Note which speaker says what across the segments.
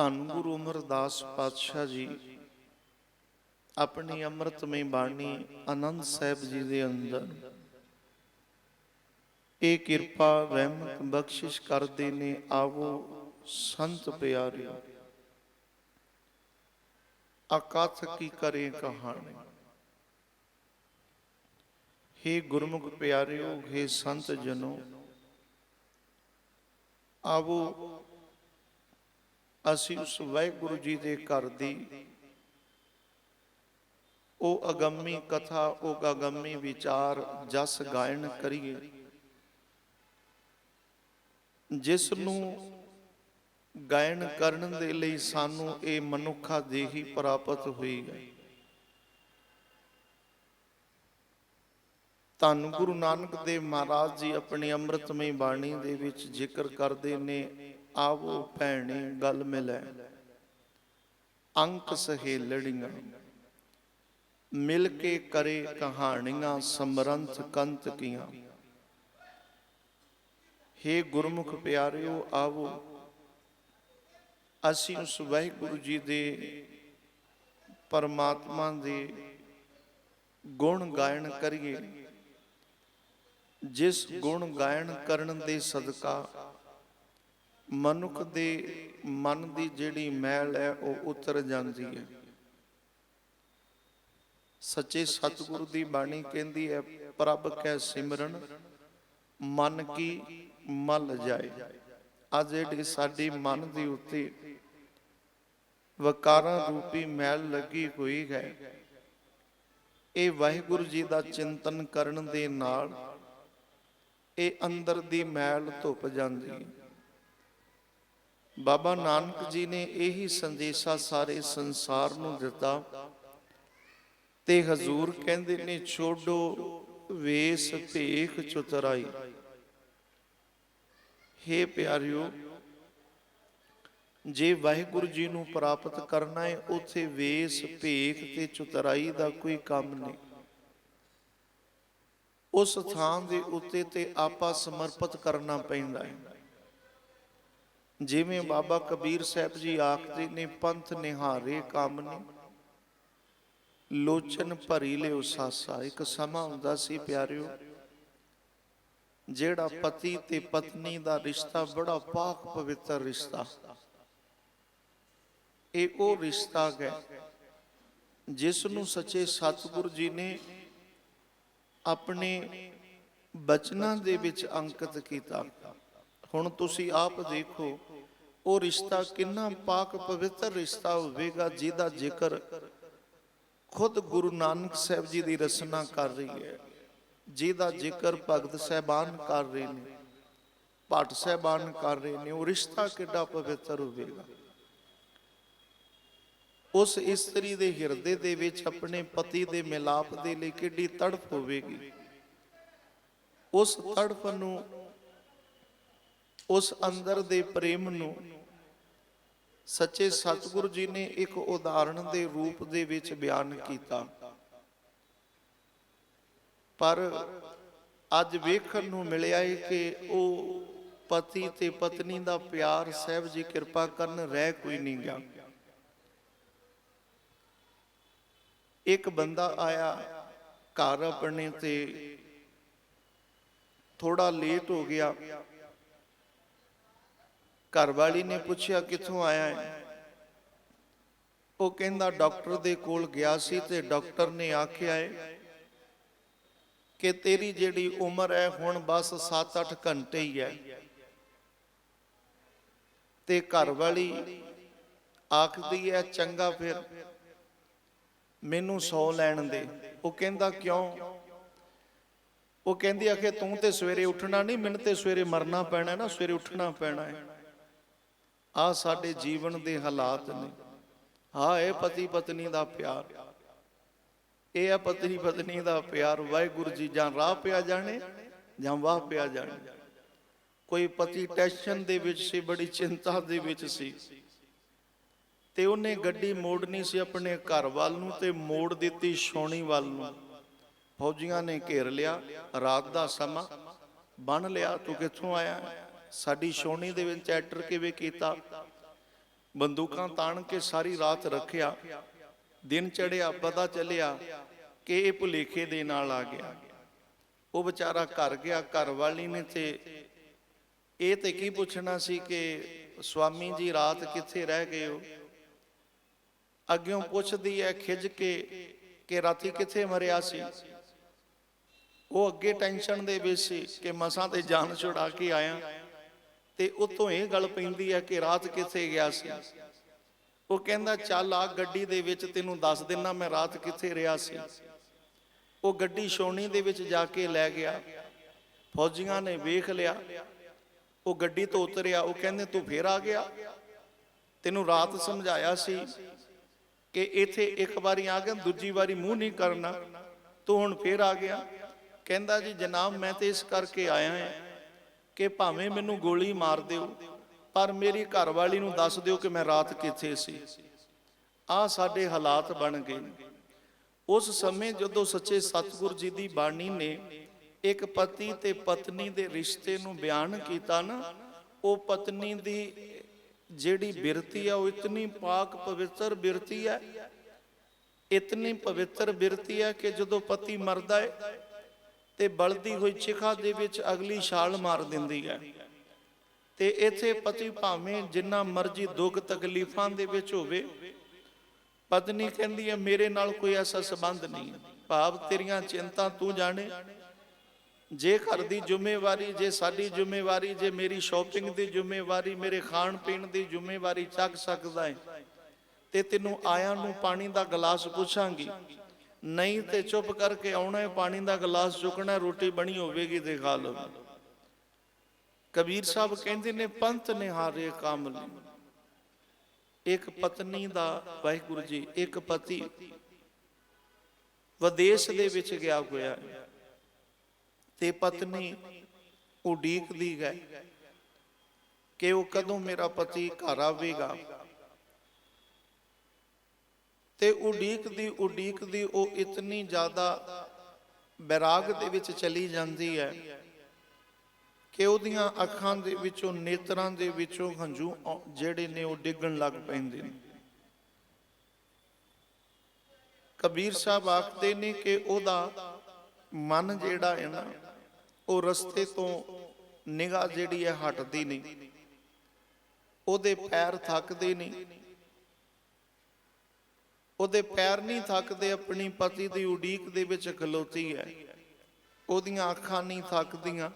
Speaker 1: ਧੰਨ ਗੁਰੂ ਅਮਰਦਾਸ ਪਾਤਸ਼ਾਹ ਜੀ। ਆਪਣੀ ਅੰਮ੍ਰਿਤਮਈ ਬਾਣੀ ਆਨੰਦ ਸਾਹਿਬ ਜੀ ਦੇ ਅੰਦਰ। ਇਹ ਕਿਰਪਾ ਰਹਿਮਤ ਬਖਸ਼ਿਸ਼ ਕਰਦੇ ਨੇ ਆਵੋ ਸੰਤ ਪਿਆਰਿਓ। ਅਕਥ ਕੀ ਕਰੇ ਕਹਾਣੀ। हे ਗੁਰਮੁਖ ਪਿਆਰਿਓ हे ਸੰਤ ਜਨੋ। ਆਵੋ ਅਸੀਂ ਉਸ ਵਾਹਿਗੁਰੂ ਜੀ ਦੇ ਘਰ ਦੀ ਉਹ ਅਗੰਮੀ ਕਥਾ, ਉਹ ਅਗੰਮੀ ਵਿਚਾਰ, ਜਸ ਗਾਇਨ ਕਰੀਏ। ਜਿਸ ਨੂੰ ਗਾਇਨ ਕਰਨ ਦੇ ਲਈ ਸਾਨੂੰ ਇਹ ਮਨੁੱਖਾ ਦੇਹੀ ਪ੍ਰਾਪਤ ਹੋਈ ਹੈ। ਧੰਨ ਗੁਰੂ ਨਾਨਕ ਦੇਵ ਮਹਾਰਾਜ ਜੀ ਆਪਣੀ ਅੰਮ੍ਰਿਤਮਈ ਬਾਣੀ ਦੇ ਵਿੱਚ ਜ਼ਿਕਰ ਕਰਦੇ ਨੇ ਆਵੋ ਭੈਣੇ, ਗੱਲ ਮਿਲੈ। ਅੰਕ ਸਹੇ ਮਿਲ ਕੇ ਕਰੇ ਕਹਾਣੀਆਂ ਸਮਰੰਥ ਕੰਤ ਕੀਆਂ। ਹੇ ਗੁਰਮੁਖ ਪਿਆਰਿਓ, ਆਵੋ। ਅਸੀਂ ਉਸ ਵਾਹਿਗੁਰੂ ਜੀ ਦੇ ਪਰਮਾਤਮਾ ਦੇ ਗੁਣ ਗਾਇਨ ਕਰੀਏ। ਜਿਸ ਗੁਣ ਗਾਇਨ ਕਰਨ ਦੇ ਸਦਕਾ ਮਨੁੱਖ ਦੇ ਮਨ ਦੀ ਜਿਹੜੀ ਮੈਲ ਹੈ, ਉਹ ਉਤਰ ਜਾਂਦੀ ਹੈ। ਸੱਚੇ ਸਤਿਗੁਰੂ ਦੀ ਬਾਣੀ ਕਹਿੰਦੀ ਹੈ, ਪ੍ਰਭ ਕੈ ਸਿਮਰਨ, ਮਨ ਕੀ ਮਲ ਜਾਏ। ਅੱਜ ਜਿਹੜੀ ਸਾਡੀ ਮਨ ਦੀ ਉੱਤੇ ਵਕਾਰਾਂ ਰੂਪੀ ਮੈਲ ਲੱਗੀ ਹੋਈ ਹੈ, ਇਹ ਵਾਹਿਗੁਰੂ ਜੀ ਦਾ ਚਿੰਤਨ ਕਰਨ ਦੇ ਨਾਲ ਇਹ ਅੰਦਰ ਦੀ ਮੈਲ ਧੁੱਪ ਜਾਂਦੀ ਹੈ। ਬਾਬਾ ਨਾਨਕ ਜੀ ਨੇ ਇਹੀ ਸੰਦੇਸ਼ਾ ਸਾਰੇ ਸੰਸਾਰ ਨੂੰ ਦਿੱਤਾ ਤੇ ਹਜ਼ੂਰ ਕਹਿੰਦੇ ਨੇ, ਛੋਡੋ ਵੇਸ ਭੇਖ ਚੁਤਰਾਈ। ਹੇ ਪਿਆਰਿਓ, ਜੇ ਵਾਹਿਗੁਰੂ ਜੀ ਨੂੰ ਪ੍ਰਾਪਤ ਕਰਨਾ ਹੈ, ਉਥੇ ਵੇਸ ਭੇਖ ਤੇ ਚੁਤਰਾਈ ਦਾ ਕੋਈ ਕੰਮ ਨਹੀਂ। ਉਸ ਥਾਂ ਦੇ ਉੱਤੇ ਤੇ ਆਪਾ ਸਮਰਪਿਤ ਕਰਨਾ ਪੈਂਦਾ ਹੈ। ਜਿਵੇਂ ਬਾਬਾ ਕਬੀਰ ਸਾਹਿਬ ਜੀ ਆਖਦੇ ਨੇ ਪੰਥ ਨਿਹਾਰੇ ਕੰਮ ਨੇ। ਲੋਚਨ ਭਰੀ ਲਿਓ ਸਾਸਾ ਇੱਕ ਸਮਾਂ ਹੁੰਦਾ ਸੀ ਪਿਆਰਿਓ। ਜਿਹੜਾ ਪਤੀ ਤੇ ਪਤਨੀ ਦਾ ਰਿਸ਼ਤਾ ਬੜਾ ਪਾਕ ਪਵਿੱਤਰ ਰਿਸ਼ਤਾ। ਇਹ ਉਹ ਰਿਸ਼ਤਾ ਹੈ ਜਿਸ ਨੂੰ ਸੱਚੇ ਸਤਿਗੁਰੂ ਜੀ ਨੇ ਆਪਣੇ ਬਚਨਾਂ ਦੇ ਵਿੱਚ ਅੰਕਿਤ ਕੀਤਾ। ਹੁਣ ਤੁਸੀਂ ਆਪ ਦੇਖੋ, ਉਹ ਰਿਸ਼ਤਾ ਕਿੰਨਾ ਪਾਕ ਪਵਿੱਤਰ ਰਿਸ਼ਤਾ ਹੋਵੇਗਾ ਜਿਹਦਾ ਜ਼ਿਕਰ ਖੁਦ ਗੁਰੂ ਨਾਨਕ ਸਾਹਿਬ ਜੀ ਦੀ ਰਚਨਾ ਕਰ ਰਹੀ ਹੈ, ਜਿਹਦਾ ਜ਼ਿਕਰ ਭਗਤ ਸਹਿਬਾਨ ਕਰ ਰਹੇ ਨੇ ਭੱਟ ਸਹਿਬਾਨ ਕਰ ਰਹੇ ਨੇ, ਉਹ ਰਿਸ਼ਤਾ ਕਿੱਡਾ ਪਵਿੱਤਰ ਹੋਵੇਗਾ। ਉਸ ਇਸਤਰੀ ਦੇ ਹਿਰਦੇ ਦੇ ਵਿੱਚ ਆਪਣੇ ਪਤੀ ਦੇ ਮਿਲਾਪ ਦੇ ਲਈ ਕਿੱਡੀ ਤੜਫ ਹੋਵੇਗੀ। ਉਸ ਤੜਫ ਨੂੰ ਉਸ ਅੰਦਰ ਦੇ ਪ੍ਰੇਮ ਨੂੰ। ਸੱਚੇ ਸਤਿਗੁਰੂ ਜੀ ਨੇ ਇੱਕ ਉਦਾਹਰਣ ਦੇ ਰੂਪ ਦੇ ਵਿੱਚ ਬਿਆਨ ਕੀਤਾ। ਪਰ ਅੱਜ ਵੇਖਣ ਨੂੰ ਮਿਲਿਆ ਹੈ ਕਿ ਉਹ ਪਤੀ ਤੇ ਪਤਨੀ ਦਾ ਪਿਆਰ ਸਹਿਬ ਜੀ ਕਿਰਪਾ ਕਰਨ ਰਹਿ ਕੋਈ ਨਹੀਂ ਗਿਆ। ਇੱਕ ਬੰਦਾ ਆਇਆ ਘਰ ਆਪਣੇ ਤੇ ਥੋੜਾ ਲੇਟ ਹੋ ਗਿਆ। ਘਰ ਵਾਲੀ ਨੇ ਪੁੱਛਿਆ, ਕਿੱਥੋਂ ਆਇਆ ਹੈ ਉਹ ਕਹਿੰਦਾ, ਡਾਕਟਰ ਦੇ ਕੋਲ ਗਿਆ ਸੀ ਤੇ ਡਾਕਟਰ ਨੇ ਆਖਿਆ ਹੈ ਕਿ ਤੇਰੀ ਜਿਹੜੀ ਉਮਰ ਹੈ ਹੁਣ ਬਸ 7-8 ਘੰਟੇ ਹੀ ਹੈ ਤੇ ਘਰ ਵਾਲੀ ਆਖਦੀ ਹੈ ਚੰਗਾ ਫਿਰ, ਮੈਨੂੰ ਸੌ ਲੈਣ ਦੇ। ਉਹ ਕਹਿੰਦਾ, ਕਿਉਂ? ਉਹ ਕਹਿੰਦੀ, ਆਖੇ ਤੂੰ ਤੇ ਸਵੇਰੇ ਉੱਠਣਾ ਨਹੀਂ, ਮੈਨੂੰ ਤੇ ਸਵੇਰੇ ਮਰਨਾ ਪੈਣਾ ਨਾ, ਸਵੇਰੇ ਉੱਠਣਾ ਪੈਣਾ ਹੈ ਆ ਸਾਡੇ ਜੀਵਨ ਦੇ ਹਾਲਾਤ ਨੇ। ਹਾਂ, ਇਹ ਪਤੀ ਪਤਨੀ ਦਾ ਪਿਆਰ। ਇਹ ਆ ਪਤਨੀ ਪਤਨੀ ਦਾ ਪਿਆਰ। ਵਾਹਿਗੁਰੂ ਜੀ ਜਾਂ ਰਾਹ ਪਿਆ ਜਾਣੇ ਜਾਂ ਵਾਹ ਪਿਆ ਜਾਣੇ। ਕੋਈ ਪਤੀ ਟੈਨਸ਼ਨ ਦੇ ਵਿੱਚ ਸੀ, ਬੜੀ ਚਿੰਤਾ ਦੇ ਵਿੱਚ ਸੀ। ਤੇ ਉਹਨੇ ਗੱਡੀ ਮੋੜਨੀ ਸੀ ਆਪਣੇ ਘਰ ਵੱਲ ਨੂੰ ਤੇ ਮੋੜ ਦਿੱਤੀ ਛੋਣੀ ਵੱਲ ਨੂੰ। ਫੌਜੀਆਂ ਨੇ ਘੇਰ ਲਿਆ। ਰਾਤ ਦਾ ਸਮਾਂ। ਬਣ ਲਿਆ, ਤੂੰ ਕਿੱਥੋਂ ਆਇਆ? ਸਾਡੀ ਛੋਣੀ ਦੇ ਵਿੱਚ ਐਟਰ ਕਿਵੇਂ ਕੀਤਾ? ਬੰਦੂਕਾਂ ਤਾਣ ਕੇ ਸਾਰੀ ਰਾਤ ਰੱਖਿਆ। ਦਿਨ ਚੜਿਆ ਪਤਾ ਚੱਲਿਆ ਕਿ ਇਹ ਭੁਲੇਖੇ ਦੇ ਨਾਲ ਆ ਗਿਆ। ਉਹ ਵਿਚਾਰਾ ਘਰ ਗਿਆ ਘਰ ਵਾਲੀ ਨੇ ਤੇ ਇਹ ਤੇ ਕੀ ਪੁੱਛਣਾ ਸੀ ਕਿ ਸਵਾਮੀ ਜੀ ਰਾਤ ਕਿੱਥੇ ਰਹਿ ਗਏ ਹੋ? ਅੱਗਿਓਂ ਪੁੱਛਦੀ ਹੈ ਖਿੱਚ ਕੇ ਕਿ ਰਾਤੀ ਕਿੱਥੇ ਮਰਿਆ ਸੀ? ਉਹ ਅੱਗੇ ਟੈਨਸ਼ਨ ਦੇ ਵਿੱਚ ਸੀ ਕਿ ਮਸਾਂ ਤੇ ਜਾਨ ਛੁਡਾ ਕੇ ਆਇਆ। ਤੇ ਉਤੋਂ ਇਹ ਗੱਲ ਪੈਂਦੀ ਹੈ ਕਿ ਰਾਤ ਕਿੱਥੇ ਗਿਆ ਸੀ? ਉਹ ਕਹਿੰਦਾ, ਚੱਲ ਆ ਗੱਡੀ ਦੇ ਵਿੱਚ ਤੈਨੂੰ ਦੱਸ ਦਿੰਨਾ ਮੈਂ ਰਾਤ ਕਿੱਥੇ ਰਿਹਾ ਸੀ। ਉਹ ਗੱਡੀ ਛੋਣੀ ਦੇ ਵਿੱਚ ਜਾ ਕੇ ਲੈ ਗਿਆ। ਫੌਜੀਆਂ ਨੇ ਵੇਖ ਲਿਆ। ਉਹ ਗੱਡੀ ਤੋਂ ਉਤਰਿਆ। ਉਹ ਕਹਿੰਦੇ, ਤੂੰ ਫੇਰ ਆ ਗਿਆ? ਤੈਨੂੰ ਰਾਤ ਸਮਝਾਇਆ ਸੀ ਕਿ ਇੱਥੇ ਇੱਕ ਵਾਰੀ ਆ ਗਿਆ, ਦੂਜੀ ਵਾਰੀ ਮੂੰਹ ਨਹੀਂ ਕਰਨਾ। ਤੂੰ ਹੁਣ ਫੇਰ ਆ ਗਿਆ। ਕਹਿੰਦਾ ਜੀ, ਜਨਾਬ, ਮੈਂ ਤੇ ਇਸ ਕਰਕੇ ਆਇਆ ਹਾਂ। ਕਿ ਭਾਵੇਂ ਮੈਨੂੰ ਗੋਲੀ ਮਾਰ ਦਿਓ, ਪਰ ਮੇਰੀ ਘਰਵਾਲੀ ਨੂੰ ਦੱਸ ਦਿਓ ਕਿ ਮੈਂ ਰਾਤ ਕਿੱਥੇ ਸੀ। ਆ ਸਾਡੇ ਹਾਲਾਤ ਬਣ ਗਏ। ਉਸ ਸਮੇਂ ਜਦੋਂ ਸੱਚੇ ਸਤਿਗੁਰ ਜੀ ਦੀ ਬਾਣੀ ਨੇ ਇੱਕ ਪਤੀ ਤੇ ਪਤਨੀ ਦੇ ਰਿਸ਼ਤੇ ਨੂੰ ਬਿਆਨ ਕੀਤਾ ਨਾ, ਉਹ ਪਤਨੀ ਦੀ ਜਿਹੜੀ ਬਿਰਤੀ ਆ, ਉਹ ਇਤਨੀ ਪਾਕ ਪਵਿੱਤਰ ਬਿਰਤੀ ਹੈ ਇਤਨੀ ਪਵਿੱਤਰ ਬਿਰਤੀ ਹੈ ਕਿ ਜਦੋਂ ਪਤੀ ਮਰਦਾ ਹੈ ਤੇ ਬਲਦੀ ਹੋਈ ਚਿਖਾ ਦੇ ਵਿੱਚ ਅਗਲੀ ਛਾਲ ਮਾਰ ਦਿੰਦੀ ਹੈ। ਤੇ ਇੱਥੇ ਪਤੀ ਭਾਵੇਂ ਜਿੰਨਾ ਮਰਜ਼ੀ ਦੁੱਖ ਤਕਲੀਫਾਂ ਦੇ ਵਿੱਚ ਹੋਵੇ, ਪਤਨੀ ਕਹਿੰਦੀ ਹੈ, ਮੇਰੇ ਨਾਲ ਕੋਈ ਐਸਾ ਸੰਬੰਧ ਨਹੀਂ। ਭਾਵ ਤੇਰੀਆਂ ਚਿੰਤਾ ਤੂੰ ਜਾਣੇ। ਜੇ ਘਰ ਦੀ ਜ਼ਿੰਮੇਵਾਰੀ, ਜੇ ਸਾਡੀ ਜ਼ਿੰਮੇਵਾਰੀ, ਜੇ ਮੇਰੀ ਸ਼ਾਪਿੰਗ ਦੀ ਜ਼ਿੰਮੇਵਾਰੀ, ਮੇਰੇ ਖਾਣ ਪੀਣ ਦੀ ਜ਼ਿੰਮੇਵਾਰੀ ਚੱਕ ਸਕਦਾ ਹੈ ਤੇ ਤੈਨੂੰ ਆਇਆਂ ਨੂੰ ਪਾਣੀ ਦਾ ਗਲਾਸ ਪੁੱਛਾਂਗੀ। ਨਹੀਂ ਤੇ ਚੁੱਪ ਕਰਕੇ ਆਉਣਾ ਹੈ, ਪਾਣੀ ਦਾ ਗਲਾਸ ਚੁੱਕਣਾ ਰੋਟੀ ਬਣੀ ਹੋਵੇਗੀ ਤੇ ਖਾ ਲਓ। ਕਬੀਰ ਸਾਹਿਬ ਕਹਿੰਦੇ ਨੇ, ਪੰਥ ਨਿਹਾਰੇ ਕਾਮਲੀ ਇੱਕ ਪਤਨੀ ਦਾ, ਵਾਹਿਗੁਰੂ ਜੀ, ਇੱਕ ਪਤੀ ਵਿਦੇਸ਼ ਦੇ ਵਿੱਚ ਗਿਆ ਹੋਇਆ ਤੇ ਪਤਨੀ ਉਡੀਕਦੀ ਹੈ ਕਿ ਉਹ ਕਦੋਂ ਮੇਰਾ ਪਤੀ ਘਰ ਆਵੇਗਾ? ਤੇ ਉਡੀਕਦੀ ਉਡੀਕਦੀ ਉਹ ਇਤਨੀ ਜ਼ਿਆਦਾ ਬੈਰਾਗ ਦੇ ਵਿੱਚ ਚਲੀ ਜਾਂਦੀ ਹੈ ਕਿ ਉਹਦੀਆਂ ਅੱਖਾਂ ਦੇ ਵਿੱਚੋਂ, ਨੇਤਰਾਂ ਦੇ ਵਿੱਚੋਂ ਹੰਝੂ ਜਿਹੜੇ ਨੇ ਉਹ ਡਿੱਗਣ ਲੱਗ ਪੈਂਦੇ ਨੇ। ਕਬੀਰ ਸਾਹਿਬ ਆਖਦੇ ਨੇ ਕਿ ਉਹਦਾ ਮਨ ਜਿਹੜਾ ਹੈ ਨਾ, ਉਹ ਰਸਤੇ ਤੋਂ ਨਿਗਾਹ ਜਿਹੜੀ ਹੈ ਹਟਦੀ ਨਹੀਂ। ਉਹਦੇ ਪੈਰ ਥੱਕਦੇ ਨਹੀਂ। ਉਹਦੇ ਪੈਰ ਨਹੀਂ ਥੱਕਦੇ, ਆਪਣੀ ਪਤੀ ਦੀ ਉਡੀਕ ਦੇ ਵਿੱਚ ਖਲੋਤੀ ਹੈ। ਉਹਦੀਆਂ ਅੱਖਾਂ ਨਹੀਂ ਥੱਕਦੀਆਂ।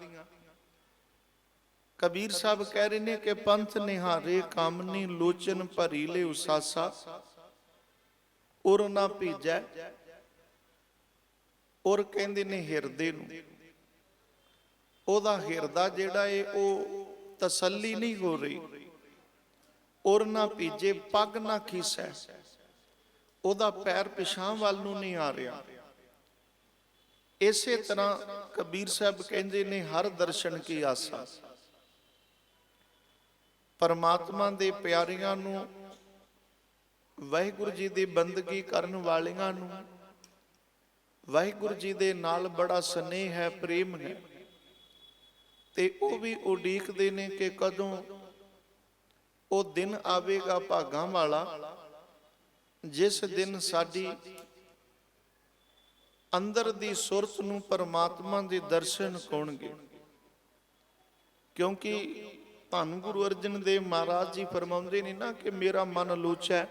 Speaker 1: ਕਬੀਰ ਸਾਹਿਬ ਕਹਿ ਰਹੇ ਨੇ ਕਿ ਪੰਥ ਨਿਹਾਰੇ ਕਾਮਨੀ ਲੋਚਨ ਭਰੀ ਲੈ ਉਸਾਸਾ। ਉਰ ਨਾ ਭੀਜੈ। ਉਰ ਕਹਿੰਦੇ ਨੇ ਹਿਰਦੇ ਨੂੰ। ਉਹਦਾ ਹਿਰਦਾ ਜਿਹੜਾ ਏ, ਉਹ ਤਸੱਲੀ ਨਹੀਂ ਹੋ ਰਹੀ। ਉਰ ਨਾ ਭੀਜੇ, ਪੱਗ ਨਾ ਖੀਸੈ। ਉਹਦਾ ਪੈਰ ਪਿਛਾਂ ਵੱਲ ਨੂੰ ਨਹੀਂ ਆ ਰਿਹਾ। ਇਸੇ ਤਰ੍ਹਾਂ ਕਬੀਰ ਸਾਹਿਬ ਕਹਿੰਦੇ ਨੇ, ਹਰ ਦਰਸ਼ਨ ਕੀ ਆਸਾ। ਪਰਮਾਤਮਾ ਦੇ ਪਿਆਰਿਆਂ ਨੂੰ, ਵਾਹਿਗੁਰੂ ਜੀ ਦੀ ਬੰਦਗੀ ਕਰਨ ਵਾਲਿਆਂ ਨੂੰ, ਵਾਹਿਗੁਰੂ ਜੀ ਦੇ ਨਾਲ ਬੜਾ ਸਨੇਹ ਹੈ, ਪ੍ਰੇਮ ਹੈ। ਤੇ ਉਹ ਵੀ ਉਡੀਕਦੇ ਨੇ ਕਿ ਕਦੋਂ ਉਹ ਦਿਨ ਆਵੇਗਾ ਭਾਗਾਂ ਵਾਲਾ ਜਿਸ ਦਿਨ ਸਾਡੀ ਅੰਦਰ ਦੀ ਸੁਰਤ ਨੂੰ ਪਰਮਾਤਮਾ ਦੇ ਦਰਸ਼ਨ ਹੋਣਗੇ। ਕਿਉਂਕਿ ਧੰਨ ਗੁਰੂ ਅਰਜਨ ਦੇਵ ਮਹਾਰਾਜ ਜੀ ਫਰਮਾਉਂਦੇ ਨੇ ਨਾ ਕਿ ਮੇਰਾ ਮਨ ਲੋਚੈ,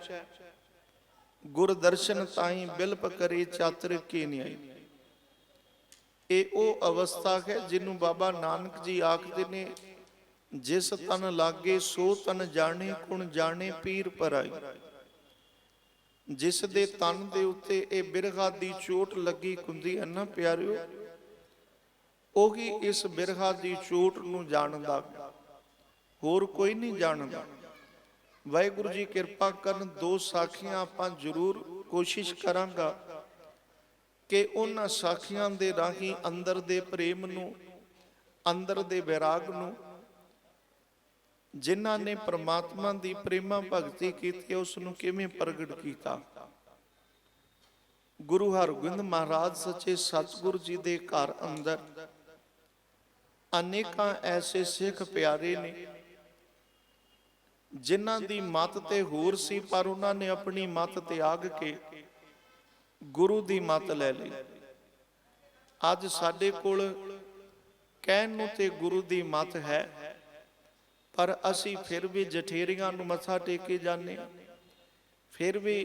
Speaker 1: ਗੁਰ ਦਰਸ਼ਨ ਤਾਈ ਬਿਲਪ ਕਰੇ ਚਾਤਰ ਕੀ ਨਿਆਈ। ਇਹ ਉਹ ਅਵਸਥਾ ਹੈ ਜਿਹਨੂੰ ਬਾਬਾ ਨਾਨਕ ਜੀ ਆਖਦੇ ਨੇ, ਜਿਸ ਤਨ ਲਾਗੇ ਸੋ ਤਨ ਜਾਣੇ, ਕੁਣ ਜਾਣੇ ਪੀਰ ਪਰਾਈ। ਜਿਸ ਦੇ ਤਨ ਦੇ ਉੱਤੇ ਇਹ ਬਿਰਹਾ ਦੀ ਚੋਟ ਲੱਗੀ ਹੁੰਦੀ ਹੈ ਨਾ ਪਿਆਰਿਓ? ਉਹੀ ਇਸ ਬਿਰਗਾ ਦੀ ਚੋਟ ਨੂੰ ਜਾਣਦਾ। ਹੋਰ ਕੋਈ ਨਹੀਂ ਜਾਣਦਾ। ਵਾਹਿਗੁਰੂ ਜੀ ਕਿਰਪਾ ਕਰਨ ਦੋ ਸਾਖੀਆਂ ਆਪਾਂ ਜ਼ਰੂਰ ਕੋਸ਼ਿਸ਼ ਕਰਾਂਗਾ ਕਿ ਉਹਨਾਂ ਸਾਖੀਆਂ ਦੇ ਰਾਹੀਂ ਅੰਦਰ ਦੇ ਪ੍ਰੇਮ ਨੂੰ, ਅੰਦਰ ਦੇ ਵਿਰਾਗ ਨੂੰ ਜਿਨ੍ਹਾਂ ਨੇ ਪ੍ਰਮਾਤਮਾ ਦੀ ਪ੍ਰੇਮਾ ਭਗਤੀ ਕੀਤੀ ਉਸ ਨੂੰ ਕਿਵੇਂ ਪ੍ਰਗਟ ਕੀਤਾ? ਗੁਰੂ ਹਰਗੋਬਿੰਦ ਮਹਾਰਾਜ ਸੱਚੇ ਸਤਿਗੁਰੂ ਜੀ ਦੇ ਘਰ ਅੰਦਰ ਅਨੇਕਾਂ ਐਸੇ ਸਿੱਖ ਪਿਆਰੇ ਨੇ, ਜਿਨ੍ਹਾਂ ਦੀ ਮਤ ਤੇ ਹੋਰ ਸੀ, ਪਰ ਉਹਨਾਂ ਨੇ ਆਪਣੀ ਮਤ ਤਿਆਗ ਕੇ ਗੁਰੂ ਦੀ ਮਤ ਲੈ ਲਈ। ਅੱਜ ਸਾਡੇ ਕੋਲ ਕਹਿਣ ਨੂੰ ਤੇ ਗੁਰੂ ਦੀ ਮਤ ਹੈ ਪਰ ਅਸੀਂ ਫਿਰ ਵੀ ਜਠੇਰੀਆਂ ਨੂੰ ਮੱਥਾ ਟੇਕੇ ਜਾਂਦੇ ਹਾਂ। ਫਿਰ ਵੀ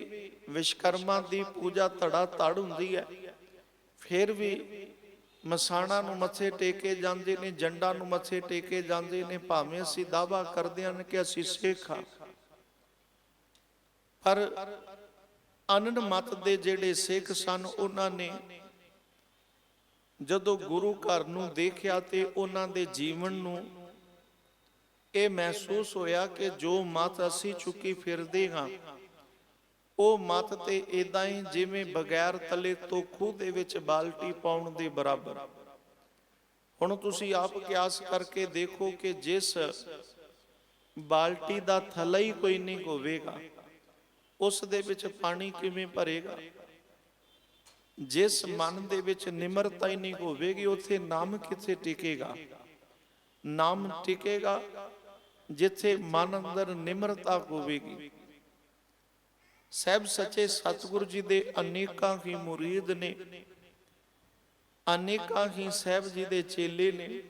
Speaker 1: ਵਿਸ਼ਕਰਮਾ ਦੀ ਪੂਜਾ ਧੜਾ ਧੜ ਹੁੰਦੀ ਹੈ। ਫਿਰ ਵੀ ਮਸਾਣਾ ਨੂੰ ਮੱਥੇ ਟੇਕੇ ਜਾਂਦੇ ਨੇ, ਜੰਡਾਂ ਨੂੰ ਮੱਥੇ ਟੇਕੇ ਜਾਂਦੇ ਨੇ, ਭਾਵੇਂ ਅਸੀਂ ਦਾਵਾ ਕਰਦੇ ਹਾਂ ਕਿ ਅਸੀਂ ਸਿੱਖ ਹਾਂ। ਪਰ ਅਨੰਦ ਮਤ ਦੇ ਜਿਹੜੇ ਸਿੱਖ ਸਨ, ਉਹਨਾਂ ਨੇ ਜਦੋਂ ਗੁਰੂ ਘਰ ਨੂੰ ਦੇਖਿਆ ਤੇ ਉਹਨਾਂ ਦੇ ਜੀਵਨ ਨੂੰ ਇਹ ਮਹਿਸੂਸ ਹੋਇਆ ਕਿ ਜੋ ਮਤ ਅਸੀਂ ਚੁੱਕੀ ਫਿਰਦੇ ਹਾਂ, ਉਹ ਮਤ ਤੇ ਇਦਾਂ ਹੀ ਜਿਵੇਂ ਬਗੈਰ ਤਲੇ ਤੋਂ ਖੂਹ ਦੇ ਵਿੱਚ ਬਾਲਟੀ ਪਾਉਣ ਦੇ ਬਰਾਬਰ। ਹੁਣ ਤੁਸੀਂ ਆਪ ਕਿਆਸ ਕਰਕੇ ਦੇਖੋ ਕਿ ਜਿਸ ਬਾਲਟੀ ਦਾ ਥੱਲਾ ਹੀ ਕੋਈ ਨਹੀਂ ਹੋਵੇਗਾ, ਉਸ ਦੇ ਵਿੱਚ ਪਾਣੀ ਕਿਵੇਂ ਭਰੇਗਾ? ਜਿਸ ਮਨ ਦੇ ਵਿੱਚ ਨਿਮਰਤਾ ਹੀ ਨਹੀਂ ਹੋਵੇਗੀ, ਉੱਥੇ ਨਾਮ ਕਿੱਥੇ ਟਿਕੇਗਾ? ਨਾਮ ਟਿਕੇਗਾ ਜਿੱਥੇ ਮਨ ਅੰਦਰ ਨਿਮਰਤਾ ਹੋਵੇਗੀ। ਸਹਿਬ ਸੱਚੇ ਸਤਿਗੁਰੂ ਜੀ ਦੇ ਅਨੇਕਾਂ ਹੀ ਮੁਰੀਦ ਨੇ। ਅਨੇਕਾਂ ਹੀ ਸਹਿਬ ਜੀ ਦੇ ਚੇਲੇ ਨੇ।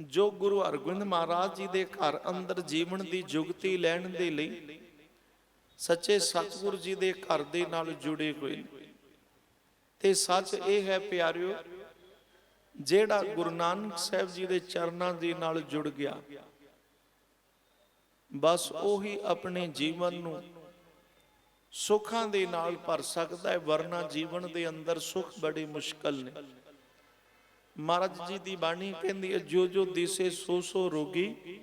Speaker 1: ਜੋ ਗੁਰੂ ਹਰਗੋਬਿੰਦ ਮਹਾਰਾਜ ਜੀ ਦੇ ਘਰ ਅੰਦਰ ਜੀਵਨ ਦੀ ਜੁਗਤੀ ਲੈਣ ਦੇ ਲਈ ਸੱਚੇ ਸਤਿਗੁਰੂ ਜੀ ਦੇ ਘਰ ਦੇ ਨਾਲ ਜੁੜੇ ਹੋਏ ਨੇ। ਤੇ ਸੱਚ ਇਹ ਹੈ ਪਿਆਰਿਓ, ਜਿਹੜਾ ਗੁਰੂ ਨਾਨਕ ਸਾਹਿਬ ਜੀ ਦੇ ਚਰਨਾਂ ਦੇ ਨਾਲ ਜੁੜ ਗਿਆ। ਬਸ ਉਹੀ ਆਪਣੇ ਜੀਵਨ ਨੂੰ ਸੁੱਖਾਂ ਦੇ ਨਾਲ ਭਰ ਸਕਦਾ ਹੈ, ਵਰਨਾ ਜੀਵਨ ਦੇ ਅੰਦਰ ਸੁੱਖ ਬੜੇ ਮੁਸ਼ਕਲ ਨੇ। ਮਹਾਰਾਜ ਜੀ ਦੀ ਬਾਣੀ ਕਹਿੰਦੀ ਹੈ, ਜੋ ਜੋ ਦਿਸੇ ਸੋ ਸੋ ਰੋਗੀ,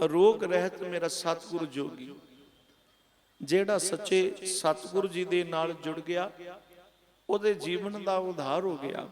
Speaker 1: ਰੋਗ ਰਹਿਤ ਮੇਰਾ ਸਤਿਗੁਰ ਜੋਗੀ। ਜਿਹੜਾ ਸੱਚੇ ਸਤਿਗੁਰੂ ਜੀ ਦੇ ਨਾਲ ਜੁੜ ਗਿਆ, ਉਹਦੇ ਜੀਵਨ ਦਾ ਉਧਾਰ ਹੋ ਗਿਆ।